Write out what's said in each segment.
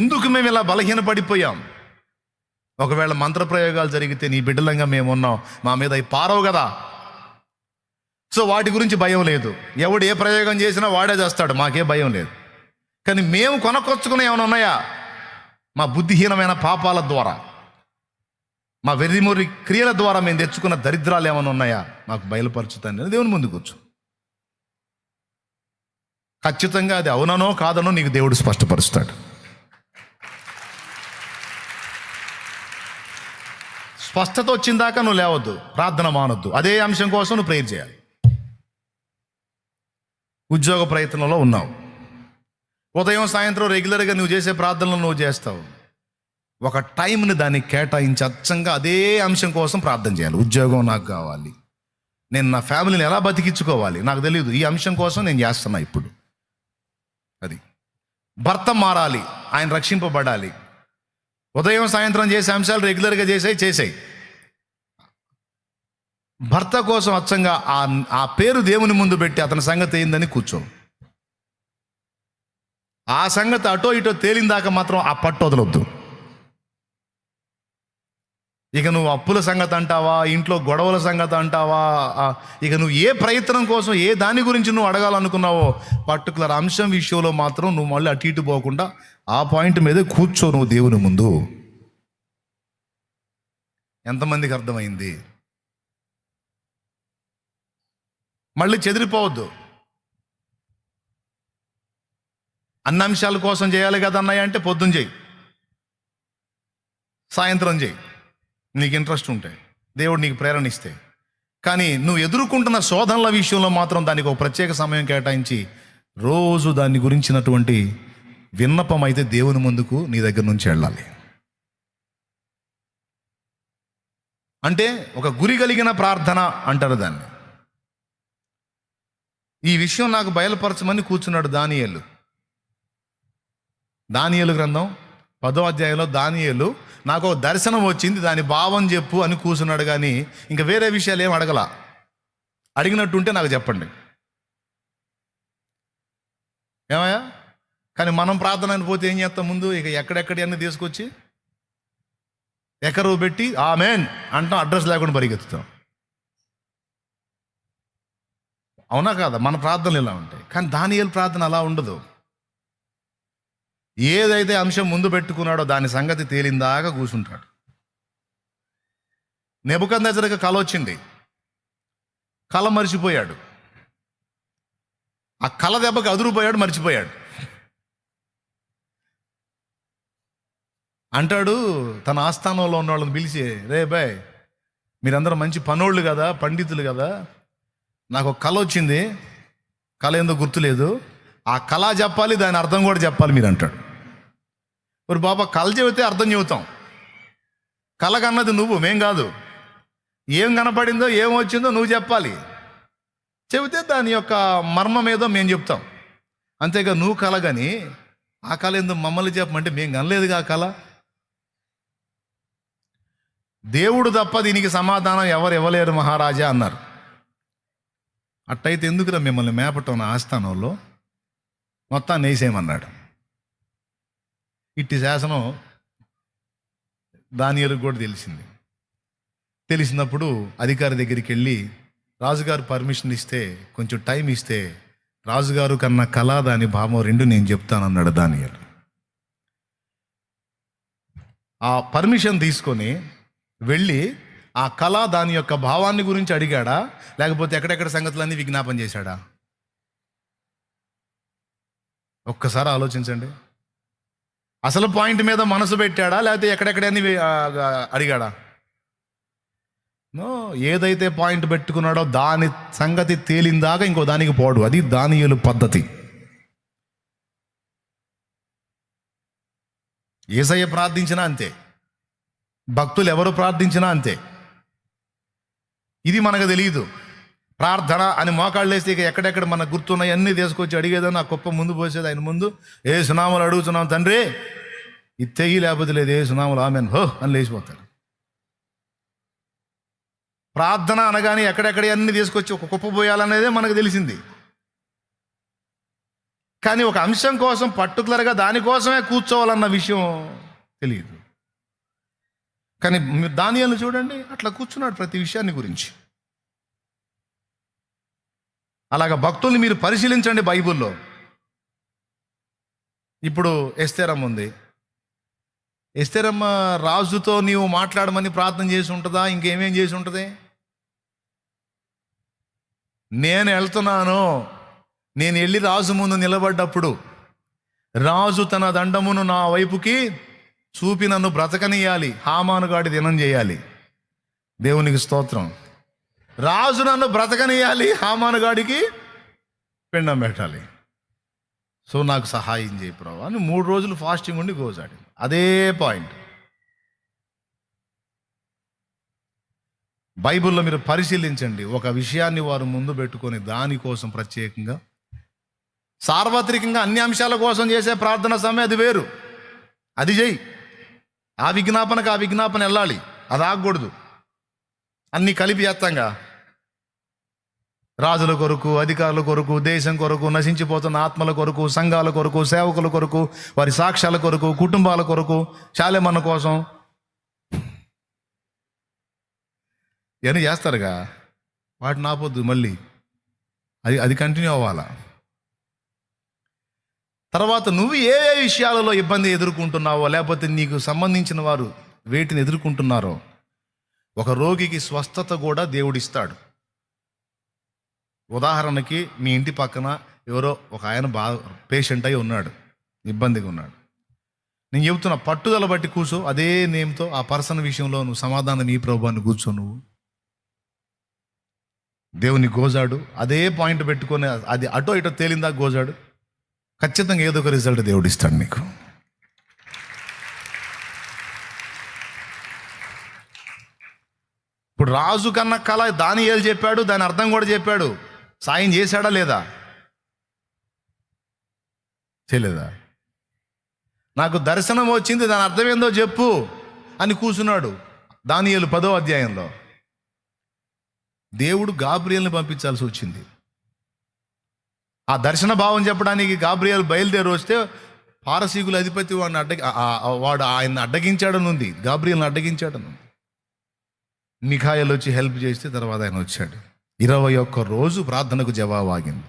ఎందుకు మేము ఇలా బలహీన పడిపోయాం ఒకవేళ మంత్రప్రయోగాలు జరిగితే నీ బిడ్డలంగా మేము ఉన్నాం. మా మీద అవి పారవు కదా. సో వాటి గురించి భయం లేదు. ఎవడు ఏ ప్రయోగం చేసినా వాడే చేస్తాడు. మాకే భయం లేదు. కానీ మేము కొనకొచ్చుకునే ఏమైనా ఉన్నాయా? మా బుద్ధిహీనమైన పాపాల ద్వారా. మా వెర్రిమూరి క్రియల ద్వారా మేము తెచ్చుకున్న దరిద్రాలు ఏమైనా ఉన్నాయా? మాకు బయలుపరచుతాను. దేవుని ముందు కూర్చో. ఖచ్చితంగా అది అవుననో కాదనో నీకు దేవుడు స్పష్టపరుస్తాడు. స్పష్టత వచ్చిందాక నువ్వు లేవద్దు ప్రార్థన మానొద్దు. అదే అంశం కోసం నువ్వు ప్రేయర్ చేయాలి. ఉద్యోగ ప్రయత్నంలో ఉన్నావు. ఉదయం సాయంత్రం రెగ్యులర్గా నువ్వు చేసే ప్రార్థనలు నువ్వు చేస్తావు. ఒక టైంని దానికి కేటాయించి అచ్చంగా అదే అంశం కోసం ప్రార్థన చేయాలి. ఉద్యోగం నాకు కావాలి. నేను నా ఫ్యామిలీని ఎలా బతికించుకోవాలి? నాకు తెలియదు. ఈ అంశం కోసం నేను చేస్తున్నా ఇప్పుడు. అది. భర్త మారాలి. ఆయన రక్షింపబడాలి. ఉదయం సాయంత్రం చేసే అంశాలు రెగ్యులర్గా చేసాయి చేసాయి. భర్త కోసం అచ్చంగా ఆ ఆ పేరు దేవుని ముందు పెట్టి అతని సంగతి ఏందని కూర్చో. ఆ సంగతి అటో ఇటో తేలిందాక మాత్రం ఆ పట్టు వదలొద్దు. ఇక నువ్వు అప్పుల సంగతి అంటావా? ఇంట్లో గొడవల సంగతి అంటావా? ఇక నువ్వు ఏ ప్రయత్నం కోసం ఏ దాని గురించి నువ్వు అడగాలనుకున్నావో పర్టికులర్ అంశం విషయంలో మాత్రం నువ్వు మళ్ళీ అటు ఇటు పోకుండా ఆ పాయింట్ మీద కూర్చో నువ్వు దేవుని ముందు. ఎంతమందికి అర్థమైంది? మళ్ళీ చెదిరిపోవద్దు. అన్న అంశాల కోసం చేయాలి కదా అంటే పొద్దున్న చేయి. సాయంత్రం చేయి. నీకు ఇంట్రెస్ట్ ఉంటే దేవుడు నీకు ప్రేరణ ఇస్తే. కానీ నువ్వు ఎదుర్కొంటున్న శోధనల విషయంలో మాత్రం దానికి ఒక ప్రత్యేక సమయం కేటాయించి రోజు దాని గురించినటువంటి విన్నపం అయితే దేవుని ముందుకు నీ దగ్గర నుంచి వెళ్ళాలి. అంటే ఒక గురి కలిగిన ప్రార్థన అంటారు దాన్ని. ఈ విషయం నాకు బయలుపరచమని కూర్చున్నాడు దానియేలు. దానియేలు గ్రంథం పదో అధ్యాయంలో దానియేలు నాకు దర్శనం వచ్చింది దాని భావం చెప్పు అని కూర్చున్నాడు కానీ ఇంకా వేరే విషయాలు ఏం అడగల. అడిగినట్టుంటే నాకు చెప్పండి. ఏమయ్యా? కానీ మనం ప్రార్థన అని పోతే ఏం చేస్తాం ముందు? ఇక ఎక్కడెక్కడి అన్నీ తీసుకొచ్చి ఎకరు పెట్టి ఆ మేన్ అంటాం అడ్రస్ లేకుండా పరిగెత్తుతాం. అవునా కాదా? మన ప్రార్థనలు ఇలా ఉంటాయి. కానీ దానియేలు ప్రార్థన అలా ఉండదు. ఏదైతే అంశం ముందు పెట్టుకున్నాడో దాని సంగతి తేలిందాగా కూర్చుంటాడు నెబుకంద దగ్గరకు కళ వచ్చింది. కళ మర్చిపోయాడు. ఆ కళ దెబ్బకి అదురుపోయాడు మర్చిపోయాడు. అంటాడు తన ఆస్థానంలో ఉన్న వాళ్ళని పిలిచి రే బాయ్ మీరందరూ మంచి పనోళ్ళు కదా పండితులు కదా. నాకు ఒక కళ వచ్చింది. కళ ఏందో గుర్తులేదు? ఆ కళ చెప్పాలి దాని అర్థం కూడా చెప్పాలి మీరు అంటాడు మరి బాబా కళ చెబితే అర్థం చెబుతాం. కళ కన్నది నువ్వు మేం కాదు. ఏం కనపడిందో ఏం వచ్చిందో నువ్వు చెప్పాలి. చెబితే దాని యొక్క మర్మం ఏదో మేము చెప్తాం. అంతేగా నువ్వు కళ కానీ ఆ కళ ఏందో మమ్మల్ని చెప్పమంటే మేము కనలేదుగా ఆ కళ? దేవుడు తప్ప దీనికి సమాధానం ఎవరు ఇవ్వలేరు మహారాజా అన్నారు. అట్టయితే ఎందుకురా మిమ్మల్ని మేపటం ఆస్థానంలో? మొత్తాన్ని వేసేయమన్నాడు. ఇట్టి శాసనం దానియలకు కూడా తెలిసింది. తెలిసినప్పుడు అధికారి దగ్గరికి వెళ్ళి రాజుగారు పర్మిషన్ ఇస్తే కొంచెం టైం ఇస్తే రాజుగారు కన్నా కళ దాని భావం రెండు నేను చెప్తానన్నాడు దానియలు. ఆ పర్మిషన్ తీసుకొని వెళ్ళి ఆ కళ దాని యొక్క భావాన్ని గురించి అడిగాడా? లేకపోతే ఎక్కడెక్కడ సంగతులన్నీ విజ్ఞాపం చేశాడా? ఒక్కసారి ఆలోచించండి. అసలు పాయింట్ మీద మనసు పెట్టాడా? లేకపోతే ఎక్కడెక్కడని అడిగాడా? నో ఏదైతే పాయింట్ పెట్టుకున్నాడో దాని సంగతి తేలిందాక ఇంకో దానికి పోడు. అది దానియలు పద్ధతి. ఏసయ్య ప్రార్థించినా అంతే. భక్తులు ఎవరు ప్రార్థించినా అంతే. ఇది మనకు తెలియదు ప్రార్థన అని మోకాళ్ళు వేస్తే ఇక ఎక్కడెక్కడ మనకు గుర్తున్నాయి అన్నీ తీసుకొచ్చి అడిగేదని ఆ కుప్ప ముందు పోసేది ఆయన ముందు. ఏ సునాములు అడుగుతున్నాం తండ్రి. ఇది తెగి లేకపోతే లేదు ఏ సునాములు ఆమెన్. హో అని లేచిపోతాడు. ప్రార్థన అనగానే ఎక్కడెక్కడ అన్ని తీసుకొచ్చి ఒక కుప్ప పోయాలనేదే మనకు తెలిసింది. కానీ ఒక అంశం కోసం పర్టికులర్గా దానికోసమే కూర్చోవాలన్న విషయం తెలియదు. కానీ మీరు దానియాలను చూడండి అట్లా కూర్చున్నాడు ప్రతి విషయాన్ని గురించి. అలాగ భక్తుల్ని మీరు పరిశీలించండి బైబిల్లో. ఇప్పుడు ఎస్తేరమ్మ ఉంది. ఎస్తేరమ్మ రాజుతో నీవు మాట్లాడమని ప్రార్థన చేసి ఉంటుందా? ఇంకేమేం చేసి ఉంటుంది? నేను వెళ్తున్నాను. నేను వెళ్ళి రాజు ముందు నిలబడ్డప్పుడు రాజు తన దండమును నా వైపుకి చూపి నన్ను బ్రతకనియాలి హామానుగాడి దినం చేయాలి. దేవునికి స్తోత్రం. రాజు నన్ను బ్రతకనియాలి హామానుగాడికి పిండం పెట్టాలి. సో నాకు సహాయం చేయి ప్రభు అని మూడు రోజులు ఫాస్టింగ్ ఉండి గోజాడి అదే పాయింట్. బైబిల్లో మీరు పరిశీలించండి. ఒక విషయాన్ని వారు ముందు పెట్టుకొని దానికోసం ప్రత్యేకంగా సార్వత్రికంగా అన్ని అంశాల కోసం చేసే ప్రార్థన సమయం అది వేరు. అది చేయి ఆ విజ్ఞాపనకు ఆ విజ్ఞాపన వెళ్ళాలి. అది ఆగకూడదు. అన్నీ కలిపి చేస్తాంగా. రాజుల కొరకు అధికారుల కొరకు దేశం కొరకు నశించిపోతున్న ఆత్మల కొరకు సంఘాల కొరకు సేవకుల కొరకు వారి సాక్ష్యాల కొరకు కుటుంబాల కొరకు చాలేమన్న కోసం. ఇవన్నీ చేస్తారుగా. వాటిని ఆపొద్దు మళ్ళీ. అది అది కంటిన్యూ అవ్వాలా? తర్వాత నువ్వు ఏ ఏ విషయాలలో ఇబ్బంది ఎదుర్కొంటున్నావో లేకపోతే నీకు సంబంధించిన వారు వేటిని ఎదుర్కొంటున్నారో ఒక రోగికి స్వస్థత కూడా దేవుడిస్తాడు. ఉదాహరణకి మీ ఇంటి పక్కన ఎవరో ఒక ఆయన బాగా పేషెంట్ అయి ఉన్నాడు. ఇబ్బందిగా ఉన్నాడు. నేను చెబుతున్నా పట్టుదల బట్టి కూర్చో అదే నేమ్తో ఆ పర్సన్ విషయంలో నువ్వు సమాధానం ఈ ప్రభాన్ని కూర్చో నువ్వు. దేవుని గోజాడు అదే పాయింట్ పెట్టుకొని అది అటో ఇటో తేలిందా గోజాడు? ఖచ్చితంగా ఏదో ఒక రిజల్ట్ దేవుడు ఇస్తాడు నీకు. ఇప్పుడు రాజు కన్నా కళ దాని ఏలు చెప్పాడు దాని అర్థం కూడా చెప్పాడు. సాయం చేశాడా లేదా? తెలియదా నాకు దర్శనం వచ్చింది దాని అర్థం ఏందో చెప్పు అని కూర్చున్నాడు దానియలు పదో అధ్యాయంలో. దేవుడు గాబ్రియల్ని పంపించాల్సి వచ్చింది. ఆ దర్శన భావం చెప్పడానికి గాబ్రియల్ బయలుదేరి వస్తే పారసీకుల అధిపతి వాడిని అడ్డ వాడు ఆయన అడ్డగించాడని ఉంది గాబ్రియల్ని అడ్డగించాడని ఉంది మిఖాయలు వచ్చి హెల్ప్ చేస్తే తర్వాత ఆయన వచ్చాడు. ఇరవై ఒక్క రోజు ప్రార్థనకు జవాబు ఆగింది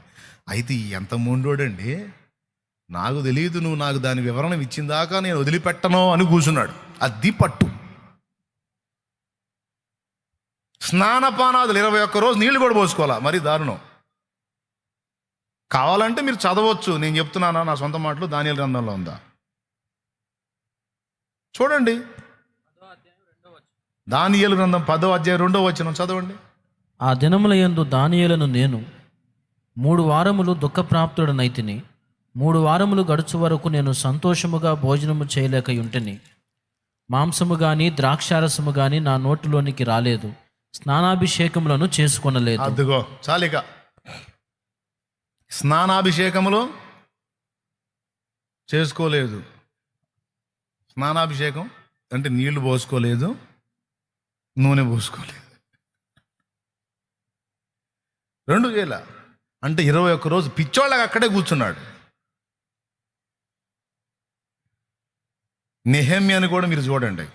అయితే ఎంత ముండోడండి? నాకు తెలియదు నువ్వు నాకు దాని వివరణ ఇచ్చిందాకా నేను వదిలిపెట్టను అని కూర్చున్నాడు. అది పట్టు. స్నానపానాదులు ఇరవై ఒక్క రోజు నీళ్ళు కూడా పోసుకోవాలా? మరి దారుణం. కావాలంటే మీరు చదవచ్చు. నేను చెప్తున్నానా? నా సొంత మాటలు దానియల గ్రంథంలో ఉందా? చూడండి. దానియలు గ్రంథం పదో అధ్యాయం రెండో వచ్చిన చదవండి. ఆ దినముల యందు దానియేలను నేను మూడు వారములు దుఃఖప్రాప్తుడనైతిని మూడు వారములు గడుచు వరకు నేను సంతోషముగా భోజనము చేయలేక ఉంటిని మాంసము గాని ద్రాక్షారసము గాని నా నోటిలోనికి రాలేదు. స్నానాభిషేకములను చేసుకొనలేదు. అదిగో చాలిక. స్నానాభిషేకములు చేసుకోలేదు. స్నానాభిషేకం అంటే నీళ్ళు పోసుకోలేదు నూనె పోసుకోలేదు. రెండు వేల. అంటే ఇరవై ఒక్క రోజు పిచ్చోళ్ళగా అక్కడే కూర్చున్నాడు. నిహమ్యాని కూడా మీరు చూడండి.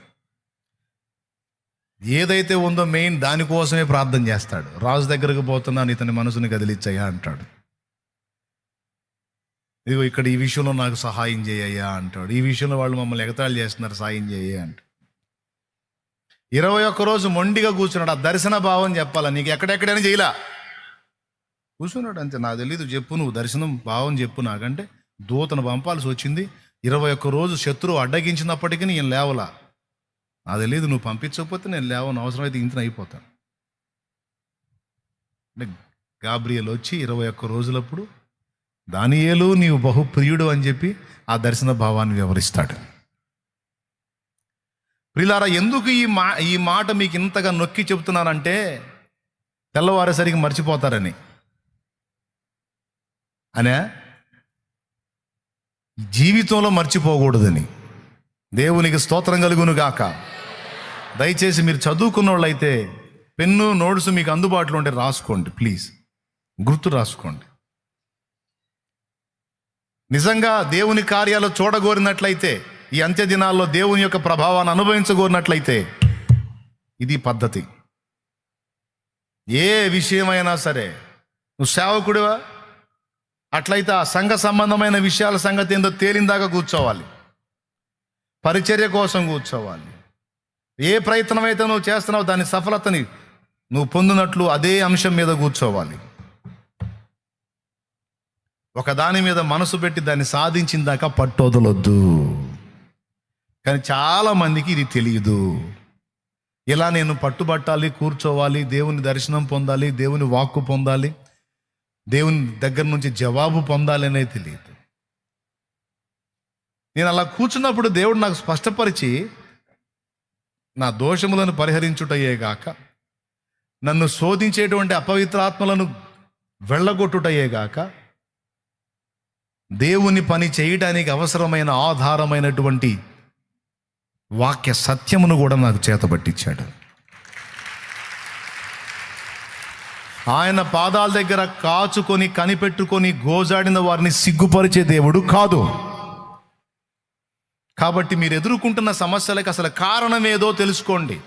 ఏదైతే ఉందో మెయిన్ దానికోసమే ప్రార్థన చేస్తాడు. రాజు దగ్గరకు పోతున్నాను ఇతని మనసుని కదిలిచ్చయ్యా అంటాడు. ఇదిగో ఇక్కడ ఈ విషయంలో నాకు సహాయం చేయయ్యా అంటాడు. ఈ విషయంలో వాళ్ళు మమ్మల్ని ఎగతాళి చేస్తున్నారు సాయం చేయ అంటాడు. ఇరవై ఒక్క రోజు మొండిగా కూర్చున్నాడు. ఆ దర్శన భావం చెప్పాలా? నీకు ఎక్కడెక్కడైనా చేయలా? కూర్చున్నాడు అంతే. నాకు తెలీదు చెప్పు నువ్వు దర్శనం భావం చెప్పు నాకంటే దూతను పంపాల్సి వచ్చింది. ఇరవై ఒక్క రోజు శత్రువు అడ్డగించినప్పటికీ నేను లేవలా. నాకు తెలియదు నువ్వు పంపించకపోతే నేను లేవను అవసరమైతే ఇంతన అయిపోతాను. అంటే గాబ్రియల్ వచ్చి ఇరవై ఒక్క రోజులప్పుడు దానియేలు నీవు బహుప్రియుడు అని చెప్పి ఆ దర్శన భావాన్ని వివరిస్తాడు. ప్రిలారా ఎందుకు ఈ మా ఈ మాట మీకు ఇంతగా నొక్కి చెబుతున్నానంటే తెల్లవారేసరికి మర్చిపోతారని. అనే జీవితంలో మర్చిపోకూడదని దేవునికి స్తోత్రం కలుగును గాక. దయచేసి మీరు చదువుకున్న వాళ్ళైతే పెన్ను నోట్స్ మీకు అందుబాటులో ఉంటే రాసుకోండి ప్లీజ్. గుర్తు రాసుకోండి. నిజంగా దేవుని కార్యాలు చూడగోరినట్లయితే ఈ అంత్య దినాల్లో దేవుని యొక్క ప్రభావాన్ని అనుభవించగోరినట్లయితే ఇది పద్ధతి. ఏ విషయమైనా సరే నువ్వు సేవకుడివా? అట్లయితే ఆ సంఘ సంబంధమైన విషయాల సంగతి ఏందో తేలిందాకా కూర్చోవాలి. పరిచర్య కోసం కూర్చోవాలి. ఏ ప్రయత్నం అయితే నువ్వు చేస్తున్నావు దాని సఫలతని నువ్వు పొందినట్లు అదే అంశం మీద కూర్చోవాలి. ఒక దాని మీద మనసు పెట్టి దాన్ని సాధించిన దాకా పట్టొదలొద్దు. కానీ చాలామందికి ఇది తెలియదు ఇలా నేను పట్టుబట్టాలి కూర్చోవాలి దేవుని దర్శనం పొందాలి దేవుని వాక్కు పొందాలి దేవుని దగ్గర నుంచి జవాబు పొందాలనే తెలియదు. నేను అలా కూర్చున్నప్పుడు దేవుడు నాకు స్పష్టపరిచి నా దోషములను పరిహరించుటయే గాక నన్ను శోధించేటువంటి అపవిత్రాత్మలను వెళ్ళగొట్టుటయేగాక దేవుని పని చేయడానికి అవసరమైన ఆధారమైనటువంటి వాక్య సత్యమును కూడా నాకు చేతబట్టించాడు ఆయన పాదాల దగ్గర కాచుకొని కనిపెట్టుకొని గోజాడిన వారిని సిగ్గుపరిచే దేవుడు కాదు. కాబట్టి మీరు ఎదుర్కొంటున్న సమస్యలకు అసలు కారణం ఏదో తెలుసుకోండి.